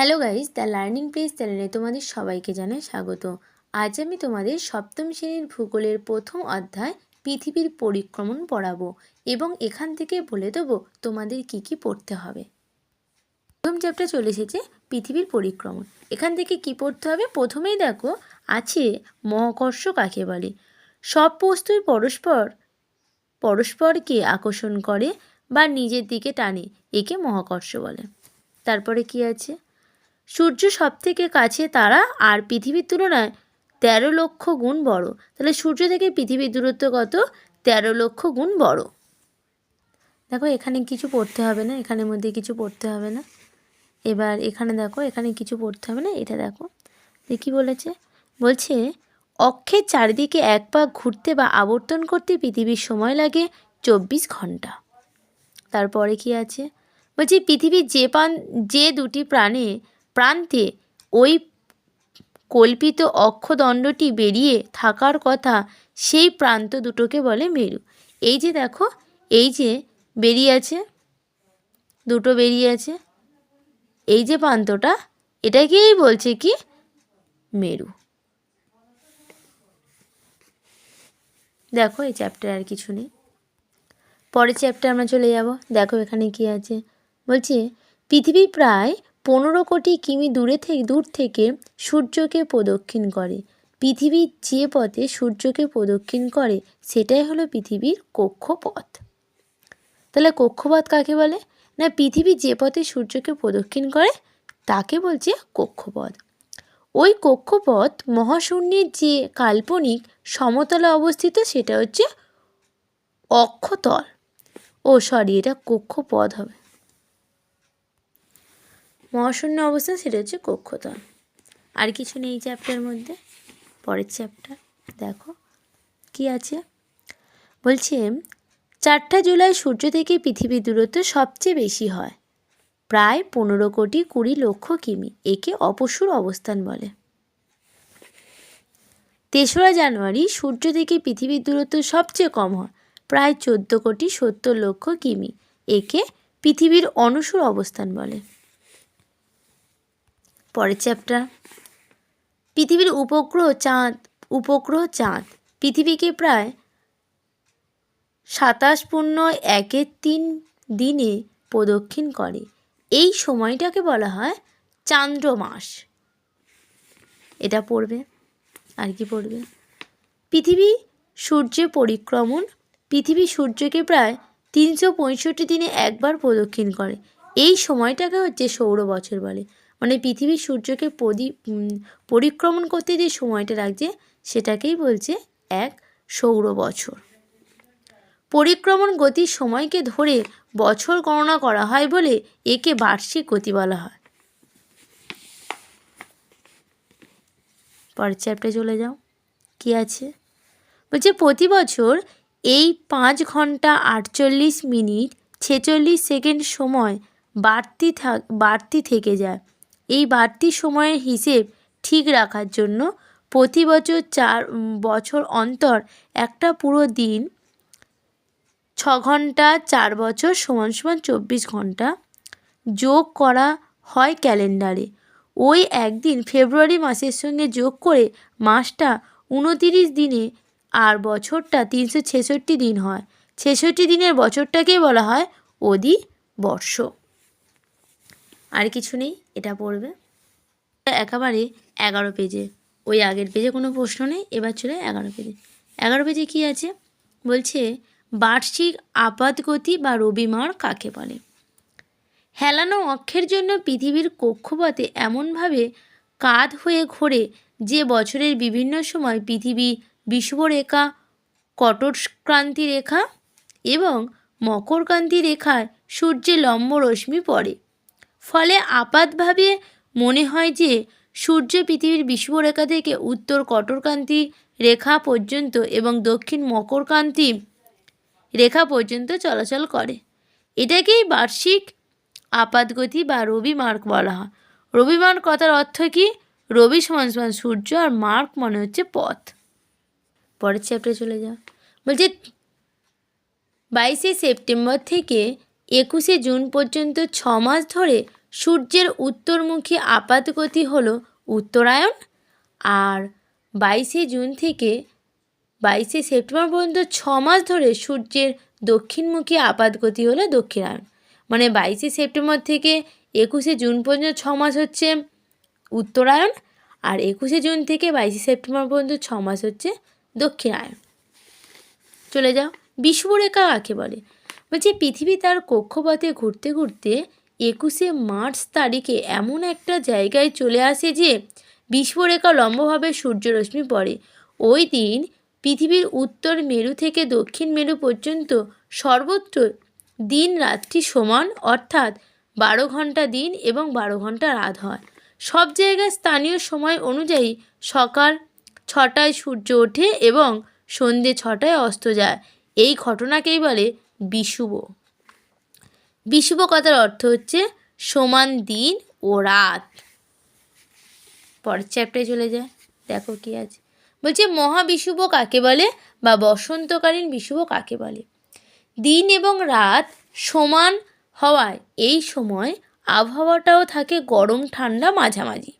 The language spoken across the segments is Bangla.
Hello guys the learning place চ্যানেলে তোমাদের সবাইকে জানাই স্বাগত। আজ আমি তোমাদের সপ্তম শ্রেণির ভূগোলের প্রথম অধ্যায় পৃথিবীর পরিক্রমণ পড়াবো এবং এখান থেকে বলে দেবো তোমাদের কি কি পড়তে হবে। প্রথম চ্যাপ্টার চলে এসেছে পৃথিবীর পরিক্রমণ। এখান থেকে কি পড়তে হবে? প্রথমেই দেখো, আছে মহাকর্ষ কাকে বলে? সব বস্তুই পরস্পর, পরস্পরকে আকর্ষণ করে বা নিজের দিকে টানে, একে মহাকর্ষ বলে। তারপরে কি আছে? সূর্য সব থেকে কাছে, তারা আর পৃথিবীর তুলনায় তেরো লক্ষ গুণ বড়। তাহলে সূর্য থেকে পৃথিবীর দূরত্ব কত? তেরো লক্ষ গুণ বড়। দেখো, এখানে কিছু পড়তে হবে না, এখানের মধ্যে কিছু পড়তে হবে না। এবার এখানে দেখো, এখানে কিছু পড়তে হবে না, এটা দেখো। কী বলেছে? বলছে, অক্ষের চারিদিকে এক পাক ঘুরতে বা আবর্তন করতে পৃথিবীর সময় লাগে চব্বিশ ঘণ্টা। তারপরে কি আছে? বলছি, পৃথিবীর যে পান, যে দুটি প্রাণে প্রান্তে ওই কল্পিত অক্ষদণ্ডটি বেরিয়ে থাকার কথা সেই প্রান্ত দুটোকে বলে মেরু। এই যে দেখো, এই যে বেরিয়ে আছে, দুটো বেরিয়ে আছে, এই যে প্রান্তটা, এটাকেই বলছে কি? মেরু। দেখো এই চ্যাপ্টার আর কিছু নেই। পরের চ্যাপ্টার আমরা চলে যাব। দেখো এখানে কি আছে। বলছে, পৃথিবী প্রায় পনেরো কোটি কিমি দূরে থেকে দূর থেকে সূর্যকে প্রদক্ষিণ করে। পৃথিবীর যে পথে সূর্যকে প্রদক্ষিণ করে, সেটাই হলো পৃথিবীর কক্ষপথ। তাহলে কক্ষপথ কাকে বলে? না, পৃথিবী যে পথে সূর্যকে প্রদক্ষিণ করে, তাকে বলছে কক্ষপথ। ওই কক্ষপথ মহাশূন্যের যে কাল্পনিক সমতলে অবস্থিত, সেটা হচ্ছে অক্ষতল। ও সরি এটা কক্ষপথ হবে। মহাশূন্য অবস্থা সেটা হচ্ছে কক্ষতল আর কিছু নেই চ্যাপ্টার মধ্যে। পরের চ্যাপ্টার দেখো। কি আছে? বলছে, চারটা জুলাই সূর্য থেকে পৃথিবীর দূরত্ব সবচেয়ে বেশি হয়। প্রায় পনেরো কোটি কুড়ি লক্ষ কিমি। একে অপসুর অবস্থান বলে। তেসরা জানুয়ারি সূর্য থেকে পৃথিবীর দূরত্ব সবচেয়ে কম হয়। প্রায় চোদ্দ কোটি সত্তর লক্ষ কিমি। একে পৃথিবীর অনসুর অবস্থান বলে। পরের চ্যাপ্টার পৃথিবীর উপগ্রহ চাঁদ উপগ্রহ চাঁদ। পৃথিবীকে প্রায় সাতাশ পূর্ণ একের তিন দিনে প্রদক্ষিণ করে। এই সময়টাকে বলা হয় চান্দ্রমাস। এটা পড়বে? আর কি পড়বে? পৃথিবী সূর্যে পরিক্রমণ। পৃথিবী সূর্যকে প্রায় তিনশো পঁয়ষট্টি দিনে একবার প্রদক্ষিণ করে। এই সময়টাকে হচ্ছে সৌর বছর বলে। মানে পৃথিবীর সূর্যকে পরিক্রমণ করতে যে সময়টা লাগছে, সেটাকেই বলছে এক সৌর বছর। পরিক্রমণ গতির সময়কে ধরে বছর গণনা করা হয় বলে একে বার্ষিক গতি বলা হয়। পরের চ্যাপ্টারে চলে যাও। কি আছে? বলছে, প্রতি বছর এই পাঁচ ঘণ্টা আটচল্লিশ মিনিট ছেচল্লিশ সেকেন্ড সময় বাড়তি থাক বাড়তি থেকে যায়। এই বাড়তি সময়ের হিসেব ঠিক রাখার জন্য প্রতি বছর চার বছর অন্তর একটা পুরো দিন ছ ঘণ্টা, চার বছর সমান সমান চব্বিশ ঘণ্টা যোগ করা হয় ক্যালেন্ডারে। ওই একদিন ফেব্রুয়ারি মাসের সঙ্গে যোগ করে মাসটা উনতিরিশ দিনে আর বছরটা তিনশো ছেষট্টি দিন হয়। ছেষট্টি দিনের বছরটাকেই বলা হয় অধি বর্ষ আর কিছু নেই? এটা পড়বে। একেবারে এগারো পেজে। ওই আগের পেজে কোনো প্রশ্ন নেই, এবার চলে এগারো পেজে। এগারো পেজে কী আছে? বলছে, বার্ষিক আপাতগতি বা রবিমার কাকে বলে? হেলানো অক্ষের জন্য পৃথিবীর কক্ষপথে এমনভাবে কাত হয়ে ঘোরে যে বছরের বিভিন্ন সময় পৃথিবী বিষুবরেখা কটরক্রান্তি রেখা এবং মকরক্রান্তি রেখায় সূর্যে লম্ব রশ্মি পড়ে। ফলে আপাতভাবে মনে হয় যে সূর্য পৃথিবীর বিষুবরেখা থেকে উত্তর কটরক্রান্তি রেখা পর্যন্ত এবং দক্ষিণ মকরক্রান্তি রেখা পর্যন্ত চলাচল করে। এটাকেই বার্ষিক আপাতগতি বা রবি মার্ক বলা হয়। রবি মার্ক কথার অর্থ কি? রবি সমান সমান সূর্য আর মার্ক মনে হচ্ছে পথ। পরের চ্যাপ্টারে চলে যাও। বলছে, বাইশে সেপ্টেম্বর থেকে একুশে জুন পর্যন্ত ছ মাস ধরে সূর্যের উত্তরমুখী আপাতগতি হলো উত্তরায়ণ আর বাইশে জুন থেকে বাইশে সেপ্টেম্বর পর্যন্ত ছ মাস ধরে সূর্যের দক্ষিণমুখী আপাতগতি হলো দক্ষিণায়ন মানে বাইশে সেপ্টেম্বর থেকে একুশে জুন পর্যন্ত ছ মাস হচ্ছে উত্তরায়ণ আর একুশে জুন থেকে বাইশে সেপ্টেম্বর পর্যন্ত ছ মাস হচ্ছে দক্ষিণায়ন চলে যাও। বিষুবরেখা কাকে বলে? বলছি পৃথিবী তার কক্ষপথে ঘুরতে ঘুরতে একুশে মার্চ তারিখে এমন একটা জায়গায় চলে আসে যে বিষুবরেখা লম্বভাবে সূর্যরশ্মি পড়ে। ওই দিন পৃথিবীর উত্তর মেরু থেকে দক্ষিণ মেরু পর্যন্ত সর্বত্র দিন রাত্রি সমান, অর্থাৎ বারো ঘণ্টা দিন এবং বারো ঘণ্টা রাত হয়। সব জায়গায় স্থানীয় সময় অনুযায়ী সকাল ছটায় সূর্য ওঠে এবং সন্ধে ছটায় অস্ত যায়। এই ঘটনাকেই বলে বিষুব বিষুব কথার অর্থ হচ্ছে সমান দিন ও রাত। পরের চ্যাপ্টারে চলে যায়। দেখো কি আছে। বলছে মহাবিষুব কাকে বলে বা বসন্তকালীন বিষুব কাকে বলে? দিন এবং রাত সমান হওয়ায় এই সময় আবহাওয়াটাও থাকে গরম, ঠান্ডা, মাঝামাঝি।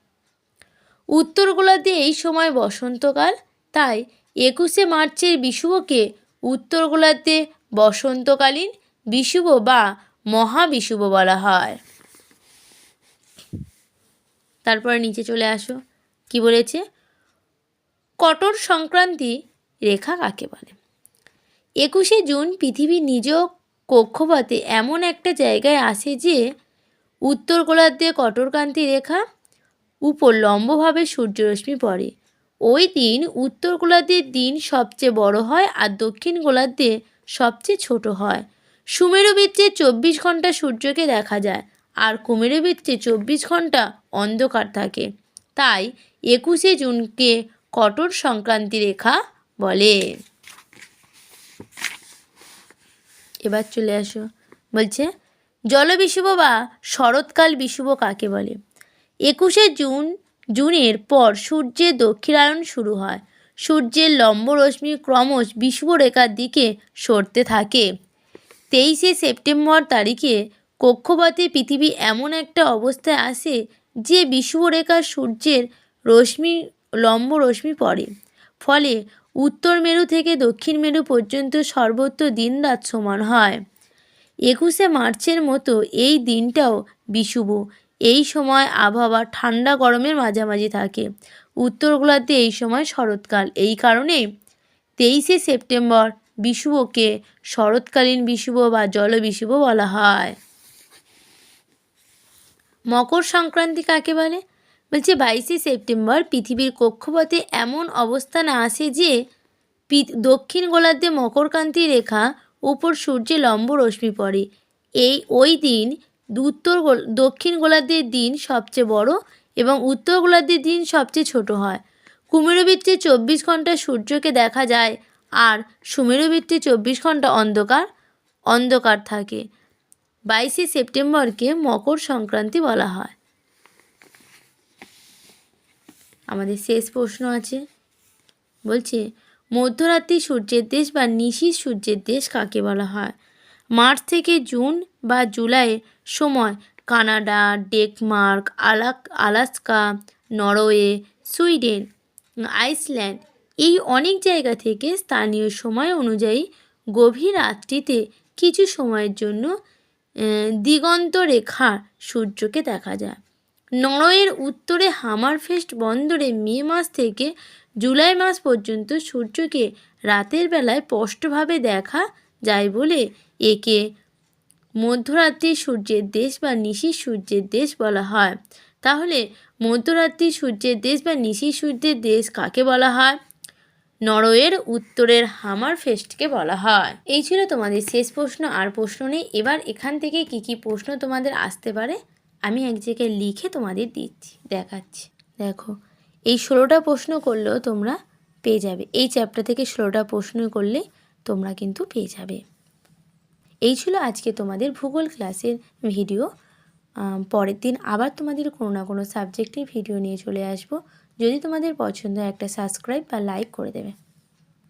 উত্তর গোলার্ধে এই সময় বসন্তকাল, তাই একুশে মার্চের বিষুবকে উত্তর গোলার্ধে বসন্তকালীন বিষুব বা মহাবিষুব বলা হয়। তারপরে নিচে চলে আসো। কি বলেছে? কটর সংক্রান্তি রেখা কাকে বলে? একুশে জুন পৃথিবী নিজ কক্ষপথে এমন একটা জায়গায় আসে যে, উত্তর গোলার্ধে কটরকান্তি রেখা, উপর লম্বভাবে সূর্যরশ্মি পড়ে। ওই দিন উত্তর গোলার্ধের দিন সবচেয়ে বড় হয় আর দক্ষিণ গোলার্ধে সবচেয়ে ছোট হয়। সুমেরু বৃত্তে চব্বিশ ঘণ্টা সূর্যকে দেখা যায়, আর কুমেরু বৃত্তে চব্বিশ ঘণ্টা অন্ধকার থাকে। তাই একুশে জুনকে কটর সংক্রান্তি রেখা বলে। এবার চলে আসো। বলছে জলবিষুব বা শরৎকাল বিষুব কাকে বলে? একুশে জুন, জুনের পর সূর্যের দক্ষিণায়ন শুরু হয়। সূর্যের লম্ব রশ্মি ক্রমশ বিষুবরেখার দিকে সরতে থাকে। তেইশে সেপ্টেম্বর তারিখে কক্ষপথে পৃথিবী এমন একটা অবস্থায় আসে যে বিষুবরেখার সূর্যের রশ্মি, লম্ব রশ্মি পড়ে। ফলে উত্তর মেরু থেকে দক্ষিণ মেরু পর্যন্ত সর্বত্র দিন রাত সমান হয়। একুশে মার্চের মতো এই দিনটাও বিষুব এই সময় আবহাওয়া ঠান্ডা গরমের মাঝামাঝি থাকে। উত্তর গোলার্ধে এই সময় শরৎকাল। এই কারণে তেইশে সেপ্টেম্বর বিষুবকে শরৎকালীন বিষুব বা জল বিষুব বলা হয়। মকর সংক্রান্তি কাকে বলে? বলছে বাইশে সেপ্টেম্বর পৃথিবীর কক্ষপথে এমন অবস্থানে আসে যে দক্ষিণ গোলার্ধে মকরকান্তি রেখা, উপর সূর্যে লম্ব রশ্মি পড়ে। এই ওই দিন উত্তর দক্ষিণ গোলার্ধের দিন সবচেয়ে বড় এবং উত্তর গোলার্ধের দিন সবচেয়ে ছোট হয়। কুমেরুবৃত্তে চব্বিশ ঘণ্টা সূর্যকে দেখা যায় আর সুমেরুবৃত্তে চব্বিশ ঘণ্টা অন্ধকার অন্ধকার থাকে। বাইশে সেপ্টেম্বরকে মকর সংক্রান্তি বলা হয়। আমাদের শেষ প্রশ্ন আছে। বলছে, মধ্যরাত্রি সূর্যের দেশ বা নিশি সূর্যের দেশ কাকে বলা হয়? মার্চ থেকে জুন বা জুলাই সময় কানাডা ডেকমার্ক আলাক, আলাস্কা, নরওয়ে, সুইডেন, আইসল্যান্ড এই অনেক জায়গা থেকে স্থানীয় সময় অনুযায়ী গভীর রাত্রিতে কিছু সময়ের জন্য দিগন্ত রেখা সূর্যকে দেখা যায়। নরওয়ের উত্তরে হামারফেস্ট বন্দরে মে মাস থেকে জুলাই মাস পর্যন্ত সূর্যকে রাতের বেলায় স্পষ্টভাবে দেখা যায় বলে একে মধ্যরাত্রি সূর্যের দেশ বা নিশি সূর্যের দেশ বলা হয়। তাহলে মধ্যরাত্রি সূর্যের দেশ বা নিশি সূর্যের দেশ কাকে বলা হয়? নরওয়ের উত্তরের হামার ফেস্টকে বলা হয়। এই ছিল তোমাদের শেষ প্রশ্ন। আর প্রশ্ন নেই, এবার এখান থেকে কি কি প্রশ্ন তোমাদের আসতে পারে, আমি এক জায়গায় লিখে তোমাদের দিচ্ছি, দেখাচ্ছি। দেখো, এই ষোলোটা প্রশ্ন করলেও তোমরা পেয়ে যাবে। এই চ্যাপ্টার থেকে ষোলোটা প্রশ্ন করলে তোমরা কিন্তু পেয়ে যাবে। এই ছিল আজকে তোমাদের ভূগোল ক্লাসের ভিডিও। পরের দিন আবার তোমাদের কোনো না কোনো সাবজেক্টের ভিডিও নিয়ে চলে আসব। যদি তোমাদের পছন্দ একটা সাবস্ক্রাইব বা লাইক করে দেবে।